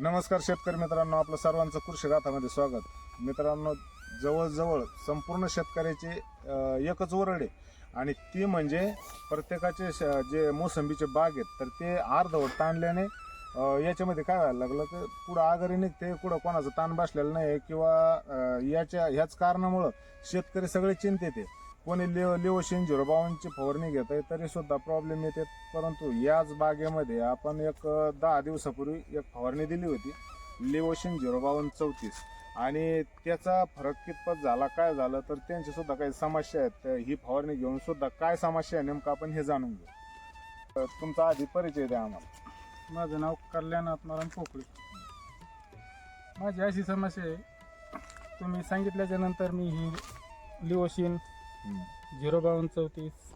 नमस्कार शेतकरी मित्रांनो आपलं सर्वांचं कृषी गाथामध्ये स्वागत. मित्रांनो जवळजवळ संपूर्ण शेतकऱ्याची एकच ओरड आहे. आणि ती म्हणजे प्रत्येकाचे श- जे मोसंबीचे बाग आहेत तर ते अर्धवट ताणल्याने याच्यामध्ये काय व्हायला लागलं तर पुढं आगरी निघते कुठं कोणाचं ताण बसलेलं नाही किंवा याच्या ह्याच कारणामुळं शेतकरी सगळे चिंतेत आहे कोणी लिओ लिओशिन झिरो बावनची फवारणी घेत आहे तरी सुद्धा प्रॉब्लेम येते परंतु याच बागेमध्ये आपण एक दहा दिवसापूर्वी एक फवारणी दिली होती लिओशिन झिरो बावन्न चौतीस. आणि त्याचा फरक कितपत झाला काय झालं तर त्यांची सुद्धा काही समस्या आहेत. ही फवारणी घेऊन सुद्धा काय समस्या आहे नेमकं आपण हे जाणून घेऊ. तर तुमचा आधी परिचय द्या आम्हाला. माझं नाव कल्याण आत्माराम पोकळे. माझी अशी समस्या आहे तुम्ही सांगितल्याच्या नंतर मी ही लिओशिन झिरो बावन्न चौतीस.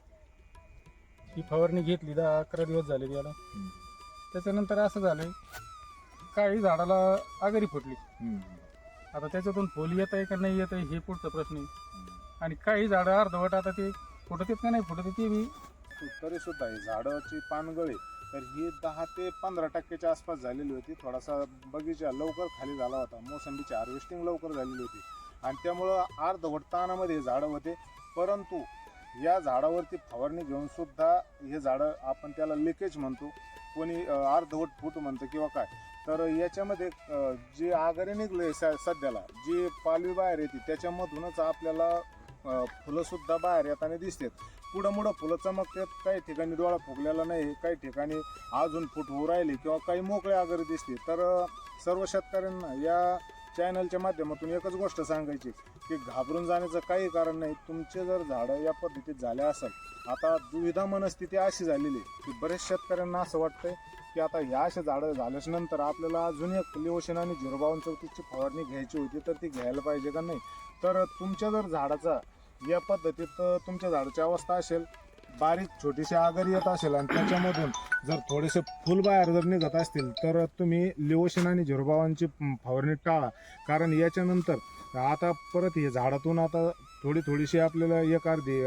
ही फवारणी घेतली दहा अकरा दिवस झाले याला. त्याच्यानंतर असं झालंय काही झाडाला आगरी फुटली. आता त्याच्यातून फुल येत आहे का नाही येत आहे हे पुढचा प्रश्न आहे. आणि काही झाडं अर्धवट आता ते फुटत येत का नाही फुटत ते बी. तरी सुद्धा ही झाडाची पानगळी तर ही दहा ते पंधरा टक्क्याच्या आसपास झालेली होती. थोडासा बगीचा लवकर खाली झाला होता. मोसंबीची हार्वेस्टिंग लवकर झालेली होती. आणि त्यामुळं अर्धवट ताणामध्ये हे झाडं होते. परंतु या झाडावरती फवारणी घेऊन सुद्धा हे झाडं आपण त्याला लिकेज म्हणतो. कोणी अर्धवट फूट म्हणतं किंवा काय. तर याच्यामध्ये जे आगारे निघले सध्याला जी पालवी बाहेर येते त्याच्यामधूनच आपल्याला फुलंसुद्धा बाहेर येताना दिसतात. पुढं मुडं फुलं चमकतात काही ठिकाणी डोळा फुगलेला नाही काही ठिकाणी अजून फुट होऊ राहिले किंवा काही मोकळे आगारे दिसते तर सर्व शेतकऱ्यांना या चॅनलच्या माध्यमातून एकच गोष्ट सांगायची की घाबरून जाण्याचं काही कारण नाही. तुमचे जर झाडं या पद्धतीत झाले असेल आता दुविधा मनस्थिती अशी झालेली आहे की बरेच शेतकऱ्यांना असं वाटतंय की आता ह्या अशा झाडं झाल्याच्यानंतर आपल्याला अजून एक लिओशन आणि झिरोबावन चौतीसची फवारणी घ्यायची होती तर ती घ्यायला पाहिजे का नाही? तर तुमच्या जर झाडाचा या पद्धतीत तुमच्या झाडाची अवस्था असेल बारीक छोटीशी आगर येत असेल आणि त्याच्यामधून जर थोडेसे फुल बाहेर जर निघत असतील तर तुम्ही लिओशन आणि झुरबावांची फवारणी टाळा. कारण याच्यानंतर आता परत हे झाडातून आता थोडी थोडीशी आपल्याला एक अर्धी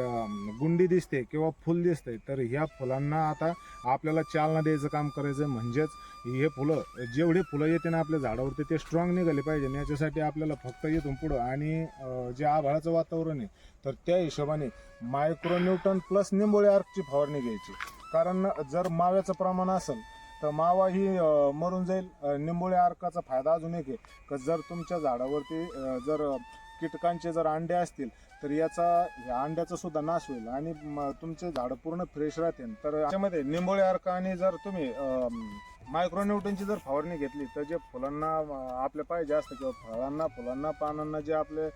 गुंडी दिसते किंवा फुल दिसते तर ह्या फुलांना आता आपल्याला चालना द्यायचं काम करायचं म्हणजेच हे फुलं जेवढे फुलं येते ना आपल्या झाडावरती ते स्ट्रॉंग निघाले पाहिजे. याच्यासाठी आपल्याला फक्त इथून पुढं आणि जे आभाळाचं वातावरण आहे तर त्या हिशोबाने मायक्रोन्यूटन प्लस निंबोळी आर्कची फवारणी घ्यायची. कारण जर माव्याचं प्रमाण असेल तर मावा ही मरून जाईल. निंबोळी अर्काचा फायदा अजून एक आहे का जर तुमच्या झाडावरती जर कीटकांचे जर अंडे असतील तर याचा या अंड्याचा सुद्धा नाश होईल. आणि तुमचे झाडं पूर्ण फ्रेश राहतील. तर याच्यामध्ये निंबोळी अर्क आणि जर तुम्ही मायक्रोन्यूटनची जर फवारणी घेतली तर जे फुलांना आपले आपल्या पाहिजे असतं किंवा फळांना फुलांना पानांना जे आपले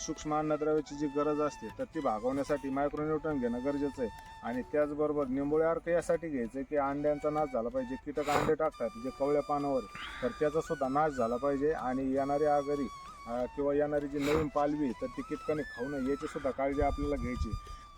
सूक्ष्म अन्नद्रव्याची जी गरज असते तर ती भागवण्यासाठी मायक्रोन्यूटन घेणं गरजेचं आहे. आणि त्याचबरोबर निंबोळी अर्क यासाठी घ्यायचं की अंड्यांचा नाश झाला पाहिजे. कीटक अंडे टाकतात जे कवळ्या पानावर तर त्याचा सुद्धा नाश झाला पाहिजे. आणि येणारी आगरी किंवा येणारी जी नवीन पालवी तर ती कीटकाने खाऊ नये याची सुद्धा काळजी आपल्याला घ्यायची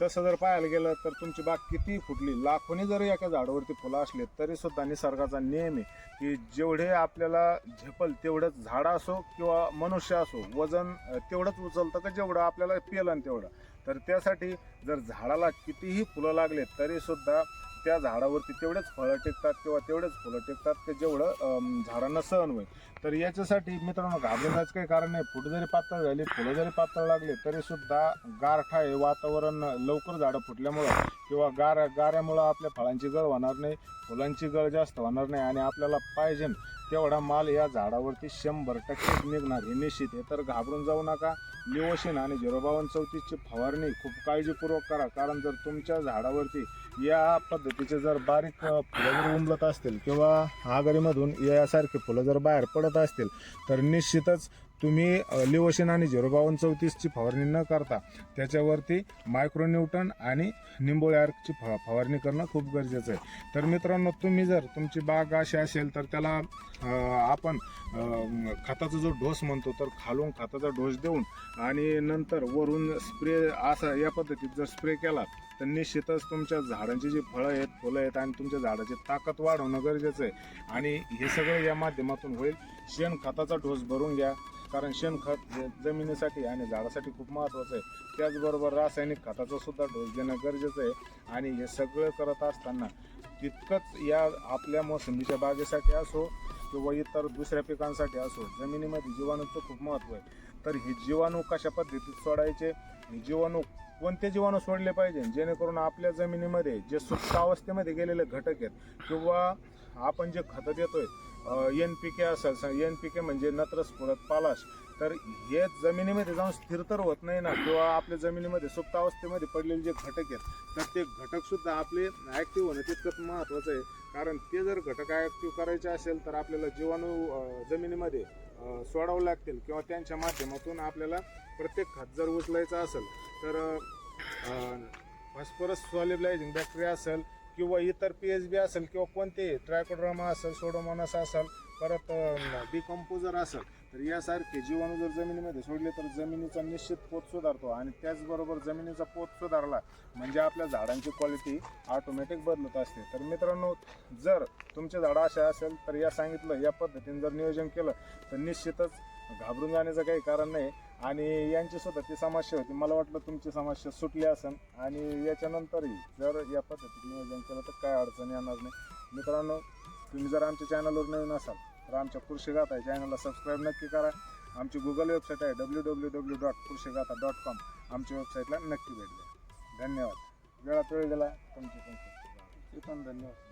तसं जर पाहायला गेलं तर तुमची बाग किती फुटली लाखोनी जरी एका झाडावरती फुलं असले तरी सुद्धा निसर्गाचा नियम आहे की जेवढे आपल्याला झेपल तेवढंच झाडं असो किंवा मनुष्य असो वजन तेवढंच उचलतं का जेवढं आपल्याला पेलन तेवढं. तर त्यासाठी जर झाडाला कितीही फुलं लागले तरीसुद्धा त्या झाडावरती तेवढेच फळं टिकतात किंवा तेवढेच फुलं टिकतात की जेवढं झाडांना सहन होईल. तर याच्यासाठी मित्रांनो घाबरण्याचं काही कारण नाही. फुट जरी पातळ झाली फुलं जरी पातळ लागले तरी सुद्धा गारठा आहे वातावरण लवकर झाडं फुटल्यामुळं किंवा गार गाऱ्यामुळं आपल्या फळांची गळ होणार नाही फुलांची गळ जास्त होणार नाही आणि आपल्याला पाहिजे तेवढा माल या झाडावरती शंभर टक्के निघणार. हे निश्चित आहे तर घाबरून जाऊ नका. लिओशिन आणि झिरोबावन चौतीसची फवारणी खूप काळजीपूर्वक करा. कारण जर तुमच्या झाडावरती या पद्धतीचे जर बारीक फुलं जर उमलत असतील किंवा आगरीमधून यासारखे फुलं जर बाहेर पडत असतील तर निश्चितच तुम्ही अ, आणि झिरो बावन्न चौतीसची फवारणी न करता त्याच्यावरती मायक्रोन्यूटन आणि निंबोळी आर्कची फ फवारणी करणं खूप गरजेचं आहे. तर मित्रांनो तुम्ही जर तुमची बाग अशी असेल तर त्याला आपण खताचा जो डोस म्हणतो तर खालून खताचा डोस देऊन आणि नंतर वरून स्प्रे असा या पद्धतीत जर स्प्रे केला तर निश्चितच तुमच्या झाड झाडांची जी फळं आहेत फुलं आहेत आणि तुमच्या झाडाची ताकद वाढवणं गरजेचं आहे. आणि हे सगळं या माध्यमातून होईल. शेण खताचा डोस भरून घ्या. कारण शेणखत हे जमिनीसाठी आणि झाडासाठी खूप महत्त्वाचं आहे. त्याचबरोबर रासायनिक खताचा सुद्धा डोस देणं गरजेचं आहे. आणि हे सगळं करत असताना तितकंच या आपल्या मोसंबीच्या बागेसाठी असो किंवा इतर दुसऱ्या पिकांसाठी असो जमिनीमध्ये जीवाणूचं खूप महत्त्व आहे. तर हे जीवाणू कशा पद्धतीत सोडायचे? हे जीवाणू कोणते जीवाणू सोडले पाहिजे? जेणेकरून आपल्या जमिनीमध्ये जे सुप्त अवस्थेमध्ये गेलेले घटक आहेत किंवा आपण जे खतं देतोय एन पी के असेल एन पी के म्हणजे नत्रस्फुरत पालाश तर हे जमिनीमध्ये जाऊन स्थिर तर होत नाही ना किंवा आपल्या जमिनीमध्ये सुप्त अवस्थेमध्ये पडलेले जे घटक आहेत तर ते घटक सुद्धा आपले ऍक्टिव्ह होणं तितकंच महत्वाचं आहे. कारण ते जर घटक ऍक्टिव्ह करायचे असेल तर आपल्याला जीवाणू जमिनीमध्ये सोडावं लागतील किंवा त्यांच्या माध्यमातून आपल्याला प्रत्येक खत जर उचलायचं असेल तर फॉस्फरस सॉलिबलायझिंग बॅक्टेरिया असेल किंवा इतर पी एच बी असेल किंवा कोणतेही ट्रायकोड्रामा असेल सोडोमोनस असेल परत डिकम्पोजर असेल तर यासारखे जीवाणू जर जमिनीमध्ये सोडले तर जमिनीचा निश्चित पोत सुधारतो आणि त्याचबरोबर जमिनीचा पोत सुधारला म्हणजे आपल्या झाडांची क्वालिटी ऑटोमॅटिक बदलत असते. तर मित्रांनो जर तुमचे झाडं असे असेल तर या सांगितलं या पद्धतीने जर नियोजन केलं तर निश्चितच घाबरून जाण्याचं काही कारण नाही. आणि यांची सुद्धा ती समस्या होती. मला वाटलं तुमची समस्या सुटली असेल आणि याच्यानंतरही जर या पद्धतीने नियोजन केलं तर काय अडचण येणार नाही. मित्रांनो तुम्ही जर आमच्या चॅनलवर नवीन असाल तर आमच्या कृषीगाथा या चॅनलला सबस्क्राईब नक्की करा. आमची गुगल वेबसाईट आहे W W W dot Krishigatha dot com आमच्या वेबसाईटला नक्की भेट द्या. धन्यवाद. वेळात वेळ गेला तुमची पण पण धन्यवाद.